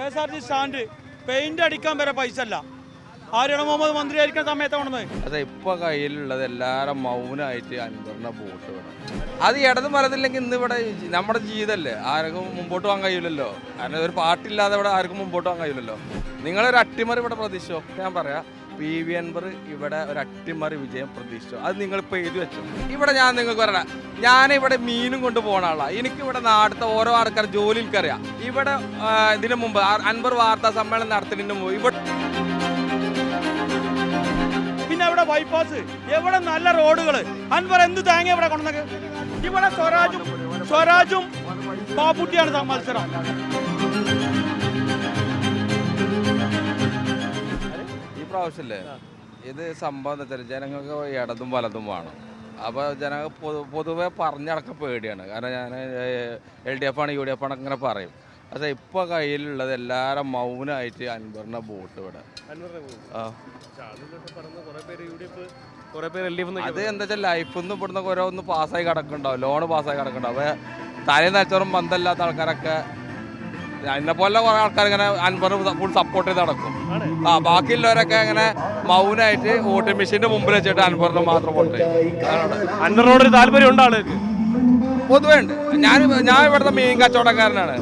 K S R T stand paint അടിക്കാൻ വരെ പൈസ അല്ല. ആര്യാണ മുഹമ്മദ് മന്ത്രി ആയിരിക്കുന്ന സമയത്താണ് അതെ ഇപ്പൊ കയ്യിലുള്ളത് എല്ലാരും മൗനമായിട്ട് അൻപറിനെ വോട്ട് വേണം. അത് ഇടതും വലതില്ലെങ്കിൽ ഇന്ന് ഇവിടെ നമ്മുടെ ജീവിതമല്ലേ ആർക്കും മുമ്പോട്ട് പോകാൻ കഴിയില്ലല്ലോ. കാരണം ഒരു പാട്ടില്ലാതെ ഇവിടെ ആർക്കും മുമ്പോട്ട് പോകാൻ കഴിയില്ലല്ലോ. നിങ്ങളൊരു അട്ടിമറി ഇവിടെ പ്രതീക്ഷിച്ചോ? ഞാൻ പറയാം. പി വി അൻവർ ഇവിടെ ഒരു അട്ടിമറി വിജയം പ്രതീക്ഷിച്ചു. അത് നിങ്ങൾ ഇപ്പോൾ എഴുതി വെച്ചു. ഇവിടെ ഞാൻ നിങ്ങൾക്ക് പറയണം ഞാൻ ഇവിടെ മീനും കൊണ്ട് പോകണ ആളാണ് എനിക്ക് ഇവിടെ നാട്ടിലത്തെ ഓരോ ആൾക്കാർ ജോലിക്കറിയാം ഇവിടെ ആ, ഇതിനു മുമ്പ് അൻവർ വാർത്താ സമ്മേളനം നടത്തുന്നതിന് മുമ്പ് ഇവിടെ പിന്നെ അവിടെ ബൈപ്പാസ് എവിടെ നല്ല റോഡുകൾ അൻവർ എന്ത് തേങ്ങ ഇവിടെ കൊണ്ടുവന്നത്? ഇവിടെ സ്വരാജും സ്വരാജും പാപ്പുട്ടിയാണ് മത്സരം. പ്രാവശ്യമല്ലേ ഇത് സംഭവം എന്താ വെച്ചാൽ ജനങ്ങൾക്ക് ഇടതും വലതും വേണം. അപ്പോൾ ജനങ്ങൾ പൊതു പൊതുവെ പറഞ്ഞടക്കം പേടിയാണ്. കാരണം ഞാൻ എൽ ഡി എഫ് ആണ് യു ഡി എഫ് ആണ് അങ്ങനെ പറയും. പക്ഷേ ഇപ്പോൾ കയ്യിലുള്ളത് എല്ലാവരും മൗനമായിട്ട് അൻപറിനെ ബോട്ട് ഇവിടെ. അത് എന്താ വെച്ചാൽ ലൈഫിൽ നിന്ന് ഇവിടുന്ന് ഓരോന്ന് പാസ്സായി കിടക്കുന്നുണ്ടാവും. ലോണ് പാസ്സായി കിടക്കുന്നുണ്ടാവും. അപ്പോൾ തലേ നച്ചോറും ബന്ധമില്ലാത്ത ആൾക്കാരൊക്കെ എന്നെ പോലെ കുറെ ആൾക്കാർ ഇങ്ങനെ അൻപർ ഫുൾ സപ്പോർട്ട് ചെയ്ത് നടക്കും. ആ ബാക്കിയുള്ളവരൊക്കെ ഇങ്ങനെ മൗനായിട്ട് വോട്ടിംഗ് മെഷീന്റെ മുമ്പിൽ വെച്ചിട്ട് അൻപറിന് മാത്രം വോട്ട് ചെയ്യും. അതാണ്. അൻവറിനോട് ഒരു താല്പര്യം ഉണ്ട് ആളുകൾക്ക്? പൊതുവേ ഉണ്ട്. ഞാൻ ഞാൻ ഇവിടുത്തെ മീൻ കച്ചവടക്കാരനാണ്.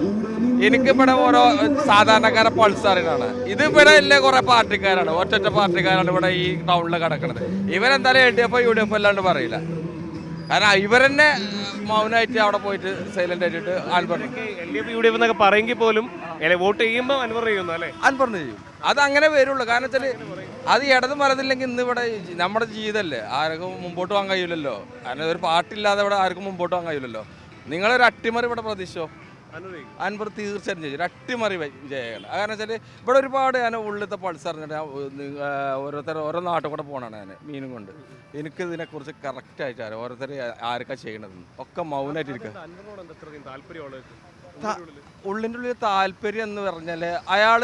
എനിക്ക് ഇവിടെ ഓരോ സാധാരണക്കാരെ പൾസറിനാണ് ഇത് ഇവിടെ ഇല്ല കുറെ പാർട്ടിക്കാരാണ്. ഒറ്റ പാർട്ടിക്കാരാണ് ഇവിടെ ഈ ടൗണിൽ കിടക്കുന്നത് ഇവരെന്തായാലും L D F U D F അല്ലാണ്ട് പറയില്ല. കാരണം ഇവരെന്നെ മൗനമായിട്ട് അവിടെ പോയിട്ട് സൈലന്റ് ആയിട്ട് അൻപർ L D F U D F എന്നൊക്കെ പറയുമെങ്കിൽ പോലും അല്ലെ വോട്ട് ചെയ്യുമ്പോൾ അൻവർ ചെയ്യുന്നു അല്ലേ? അൻപറിന് ചെയ്യും. അത് അങ്ങനെ വരുള്ളൂ. കാരണം വെച്ചാൽ അത് ഇടത് മറന്നില്ലെങ്കിൽ ഇന്ന് ഇവിടെ നമ്മുടെ ജീവിതമല്ലേ ആർക്കും മുമ്പോട്ട് പോകാൻ കഴിയില്ലല്ലോ. കാരണം ഒരു പാട്ടില്ലാതെ ഇവിടെ ആർക്കും മുമ്പോട്ട് പോകാൻ കഴിയില്ലല്ലോ. നിങ്ങളൊരു അട്ടിമറി ഇവിടെ പ്രതീക്ഷിച്ചോ? അൻപർ തീർച്ചയായിട്ടും ജയിച്ചു അട്ടിമറി വ- വിജയമാണ് കാരണം വെച്ചാൽ ഇവിടെ ഒരുപാട് ഞാൻ ഉള്ളിലത്തെ പൾസറിഞ്ഞിട്ട് ഞാൻ ഓരോരുത്തർ ഓരോ നാട്ടിൽ കൂടെ പോകണാണ് ഞാൻ മീനും കൊണ്ട്. എനിക്ക് ഇതിനെക്കുറിച്ച് കറക്റ്റായിട്ട് അറിയാം. ഓരോരുത്തർ ആരൊക്കെ ചെയ്യണതെന്ന്. ഒക്കെ മൗനമായിട്ട് ഇരിക്കുക ഉള്ളിന്റെ ഉള്ളിൽ താല്പര്യം എന്ന് പറഞ്ഞാൽ അയാൾ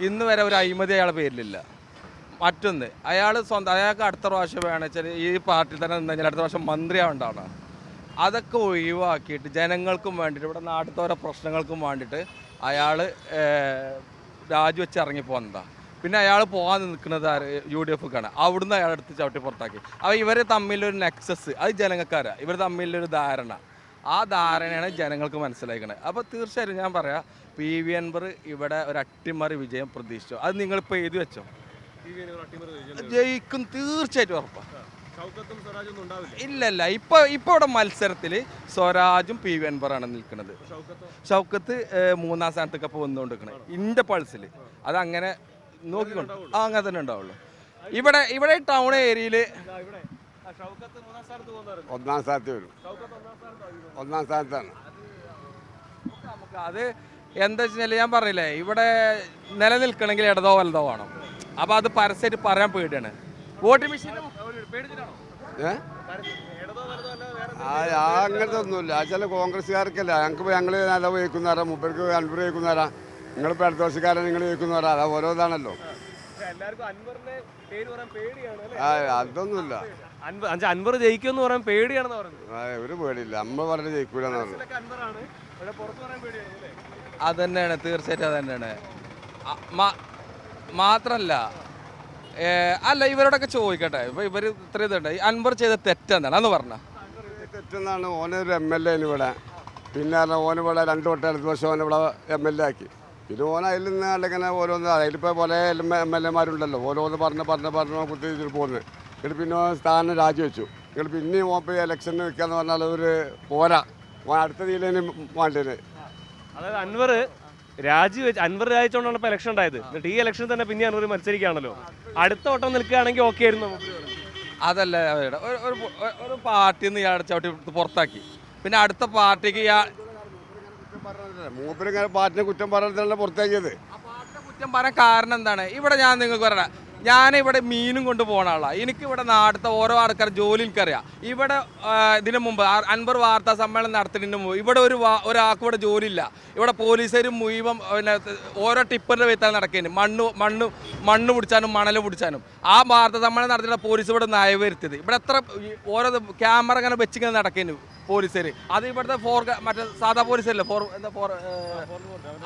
ഇന്ന് വരെ ഒരു അഴിമതി അയാളെ പേരിലില്ല. മറ്റൊന്ന് അയാൾ സ്വന്തം അയാൾക്ക് അടുത്ത പ്രാവശ്യം വേണമെന്ന് വെച്ചാൽ ഈ പാർട്ടിയിൽ തന്നെ നിന്ന് കഴിഞ്ഞാൽ അടുത്ത പ്രാവശ്യം മന്ത്രിയാവേണ്ടതാണ്. അതൊക്കെ ഒഴിവാക്കിയിട്ട് ജനങ്ങൾക്കും വേണ്ടിയിട്ട് ഇവിടെ നാട്ടിലത്തെ ഓരോ പ്രശ്നങ്ങൾക്കും വേണ്ടിയിട്ട് അയാൾ രാജിവെച്ച് ഇറങ്ങി പോകുന്നതാണ് പിന്നെ അയാൾ പോകാൻ നിൽക്കുന്നത് യു ഡി എഫ്ക്കാണ് അവിടുന്ന് അയാൾ എടുത്ത് ചവിട്ടി പുറത്താക്കി. അപ്പോൾ ഇവർ തമ്മിലൊരു നെക്സസ് അത് ജനങ്ങൾക്കാരാ. ഇവർ തമ്മിലൊരു ധാരണ. ആ ധാരണയാണ് ജനങ്ങൾക്ക് മനസ്സിലാക്കുന്നത് അപ്പോൾ തീർച്ചയായിട്ടും ഞാൻ പറയാം പി വി അൻവർ ഇവിടെ ഒരു അട്ടിമറി വിജയം പ്രതീക്ഷിച്ചു. അത് നിങ്ങളിപ്പോൾ എഴുതി വെച്ചോ? ജയിക്കും തീർച്ചയായിട്ടും ഉറപ്പാണ് ഇല്ല ഇല്ല ഇപ്പൊ ഇപ്പൊ ഇവിടെ മത്സരത്തിൽ സ്വരാജും പി വി അൻവറാണ് നിൽക്കുന്നത്. ഷൗക്കത്ത്? ഏഹ്, മൂന്നാം സ്ഥാനത്തൊക്കെ ഇപ്പോൾ വന്നുകൊണ്ടിരിക്കുന്നത് ഇന്റെ പൾസിൽ അത് അങ്ങനെ നോക്കിക്കൊണ്ട് ആ അങ്ങനെ തന്നെ ഉണ്ടാവുള്ളൂ. ഇവിടെ ഇവിടെ ടൗൺ ഏരിയയിൽ ഇവിടെ. ഷൗക്കത്ത് മൂന്നാം സ്ഥാനത്ത് പോകുന്നവരുണ്ട് ഒന്നാം സ്ഥാനത്ത് വരും. ഒന്നാം സ്ഥാനത്താണ്. നമുക്ക് അത് എന്താ വെച്ചാൽ ഞാൻ പറഞ്ഞില്ലേ ഇവിടെ നിലനിൽക്കണമെങ്കിൽ ഇടതോ വലതോ വേണം. അപ്പോൾ അത് പരസ്യമായിട്ട് പറയാൻ പേടിയാണ്. വോട്ടിംഗ് മെഷീൻ അങ്ങനത്തെ ഒന്നുമില്ല. ആ ചില കോൺഗ്രസ്സുകാർക്കല്ല. ഞങ്ങൾക്ക് ഞങ്ങൾ നല്ല വയ്ക്കുന്നവരാ മുപ്പർക്ക് അൻപത് വയ്ക്കുന്നവരാ നിങ്ങൾ അടുത്ത വർഷക്കാരൻ നിങ്ങൾ വയ്ക്കുന്നവരാ അതാ ഓരോ ഇതാണല്ലോ എല്ലാവർക്കും അൻവറിന്റെ പേര് പറയാൻ പേടിയാണ് അല്ലേ? ആ അതൊന്നുമില്ല. അൻവർ ജയിക്കുമെന്ന് പറയാൻ പേടിയാണെന്ന് പറഞ്ഞു ആ, ഒരു പേടിയില്ല. അമ്മ പറഞ്ഞ് ജയിക്കൂലെന്ന് പറഞ്ഞു. അത് തന്നെയാണ് തീർച്ചയായിട്ടും അത് തന്നെയാണ് മാത്രല്ല അല്ല ഇവരോടൊക്കെ ചോദിക്കട്ടെ. ഇപ്പൊ ഇവർ ഇത്ര ഇതുണ്ട്. അൻവർ ചെയ്ത തെറ്റെന്താണ്? അന്ന് പറഞ്ഞ. തെറ്റെന്നാണ് ഓനൊരു എം എൽ എ ഇവിടെ. പിന്നെ ഓനിവിടെ ഓന് ഇവിടെ രണ്ട് വട്ടം അടുത്ത വർഷം ഓനെ ഇവിടെ എം എൽ എ ആക്കി. പിന്നെ ഓൻ അതിൽ നിന്ന് അല്ലെങ്കിൽ ഓരോന്ന് അതിലിപ്പോൾ പല എം എൽ എമാരുണ്ടല്ലോ. ഓരോന്ന് പറഞ്ഞ് പറഞ്ഞ് പറഞ്ഞ് കുത്തി പോകുന്നത് എന്നിട്ട് പിന്നെ സ്ഥാനം രാജിവെച്ചു. എന്നിട്ട് പിന്നെയും ഓൻ ഇപ്പോൾ ഇലക്ഷന് നിൽക്കാന്ന് പറഞ്ഞാൽ ഒരു പോരാ. അടുത്ത രീതിയിൽ വേണ്ടത് അതായത് അൻവർ രാജി വെച്ച് അൻവർ രാജിച്ചുകൊണ്ടാണ് ഇപ്പൊ ഇലക്ഷൻ ഉണ്ടായത്. എന്നിട്ട് ഈ ഇലക്ഷൻ തന്നെ പിന്നെ അൻവർ മത്സരിക്കുകയാണല്ലോ. അടുത്ത വട്ടം നിൽക്കുകയാണെങ്കിൽ ഓക്കെ ആയിരുന്നു. നമുക്ക് അതല്ല. അവരുടെ ഒരു ഒരു- ഒരു പാർട്ടിയിൽ നിന്ന് ഇയാൾ ചവിട്ടി പുറത്താക്കി. പിന്നെ അടുത്ത പാർട്ടിക്ക് ഇയാൾ മൂപ്പരിങ്ങനെ പാർട്ടിനെ കുറ്റം പറഞ്ഞിട്ടല്ല പുറത്താക്കിയത് ആ പാർട്ടിനെ കുറ്റം പറയാൻ കാരണം എന്താണ്? ഇവിടെ ഞാൻ നിങ്ങൾക്ക് പറയണം. ഞാൻ ഇവിടെ മീനും കൊണ്ട് പോണ ആളാണ് എനിക്കിവിടെ നാടത്തെ ഓരോ ആൾക്കാർ ജോലി ഇവിടെ ഇതിന് മുമ്പ് അൻപർ വാർത്താ സമ്മേളനം നടത്തുന്നതിന് മുമ്പ് ഇവിടെ ഒരു ഒരാൾക്ക് ഇവിടെ ജോലിയില്ല ഇവിടെ പോലീസുകാർ മുഴുവൻ പിന്നെ ഓരോ ടിപ്പറിന്റെ വെത്താൻ നടക്കുന്നത് മണ്ണ് മണ്ണ് മണ്ണ് പിടിച്ചാനും മണൽ പിടിച്ചാനും. ആ വാർത്താ സമ്മേളനം നടത്തിയുള്ള പോലീസ് ഇവിടെ നയ വരുത്തിയത്. ഇവിടെ എത്ര ഓരോ ക്യാമറ ഇങ്ങനെ വെച്ചിങ്ങനെ നടക്കുന്നു പോലീസുകാർ. അത് ഇവിടുത്തെ ഫോർ മറ്റേ സാധാ പോലീസല്ലേ ഫോർ എന്താ ഫോർ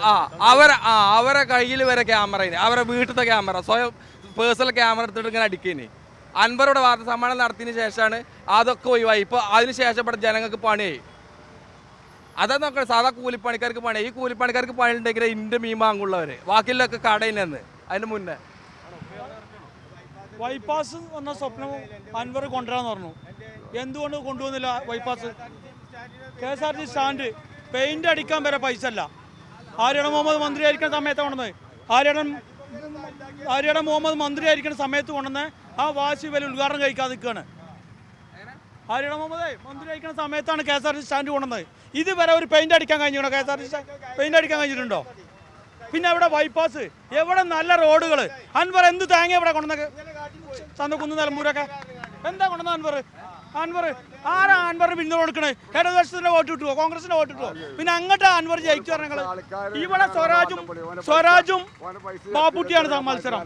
ആ അവരെ ആ അവരെ കയ്യിൽ വരെ ക്യാമറ അവരെ വീട്ടിലത്തെ ക്യാമറ. സ്വയം പേഴ്സണൽ ക്യാമറ എടുത്തിട്ട് ഇങ്ങനെ അടിക്കേനി. അൻവറുടെ വാർത്താ സമ്മേളനം നടത്തിയതിന് ശേഷമാണ് അതൊക്കെ ഒഴിവായി. ഇപ്പോൾ അതിന് ശേഷം ഇവിടെ ജനങ്ങൾക്ക് പണിയായി. അതാ നോക്കണം സാധാ കൂലിപ്പണിക്കാർക്ക് പണി ഈ കൂലിപ്പണിക്കാർക്ക് പണി ഉണ്ടെങ്കിൽ ഇന്റെ മീൻ വാങ്ങുള്ളവര്. ബാക്കിയുള്ളൊക്കെ കടയിൽ നിന്ന് അതിന് മുന്നേ. വൈപ്പാസ് എന്ന സ്വപ്നം അൻവർ കൊണ്ടുവരാന്ന് പറഞ്ഞു. എന്തുകൊണ്ട് കൊണ്ടുവന്നില്ല bypass K S R T stand paint അടിക്കാൻ വരെ പൈസ അല്ല. ആര്യണ മുഹമ്മദ് മന്ത്രി ആയിരിക്കുന്ന സമയത്ത് കൊണ്ടുവന്നത്. ആര്യടൻ ആര്യട മുഹമ്മദ് മന്ത്രി ആയിരിക്കുന്ന സമയത്ത് കൊണ്ടുവന്ന് ആ വാശി വില ഉദ്ഘാടനം കഴിക്കാതെ നിൽക്കുകയാണ്. ആര്യയുടെ മുഹമ്മദ് മന്ത്രി ആയിരിക്കുന്ന സമയത്താണ് K S R T stand കൊണ്ടുവന്നത്. ഇതുവരെ ഒരു പെയിന്റ് അടിക്കാൻ കഴിഞ്ഞിട്ടുണ്ടോ? K S R T paint അടിക്കാൻ കഴിഞ്ഞിട്ടുണ്ടോ? പിന്നെ അവിടെ ബൈപ്പാസ് എവിടെ നല്ല റോഡുകൾ അൻവർ എന്ത് തേങ്ങ എവിടെ കൊണ്ടുവന്നത് ചന്തക്കുന്ന് നിലമ്പൂരൊക്കെ എന്താ കൊണ്ടുവന്ന അൻവർ? അൻവർ ആരാ അൻവർ പിന്തുണ കൊടുക്കണേ ഇടതുപക്ഷത്തിന്റെ വോട്ട് കിട്ടുമോ കോൺഗ്രസിന്റെ വോട്ട് കിട്ടുമോ പിന്നെ അങ്ങോട്ട് അൻവർ ജയിച്ചു പറഞ്ഞ ഇവിടെ സ്വരാജും സ്വരാജും ബാപ്പുട്ടിയാണ് മത്സരം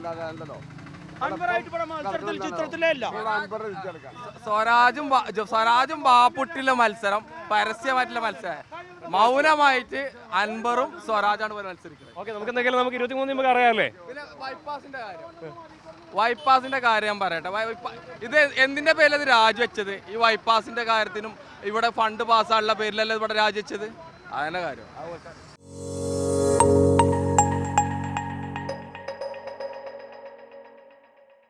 അൻവറായിട്ട് ഇവിടെ മത്സരത്തിൽ ചിത്രത്തിലേ ഇല്ല സ്വരാജും സ്വരാജും ബാപ്പുട്ടിലെ മത്സരം പരസ്യമായിട്ടുള്ള മത്സരം മൗനമായിട്ട് അൻവറും സ്വരാജാണ് മത്സരിക്കുന്നത് ഓക്കെ നമുക്ക് എന്തെങ്കിലും നമുക്ക് ഇരുപത്തി മൂന്ന് നമുക്ക് അറിയാമല്ലേ പിന്നെ വൈപ്പാസിന്റെ കാര്യം വൈപ്പാസിന്റെ കാര്യം ഞാൻ പറയട്ടെ. ഇത് എന്തിന്റെ പേരിൽ ഇത് രാജിവെച്ചത്? ഈ വൈപ്പാസിന്റെ കാര്യത്തിനും ഇവിടെ ഫണ്ട് പാസ്സാനുള്ള പേരിലല്ലേ ഇവിടെ രാജിവെച്ചത്? അതിന്റെ കാര്യം.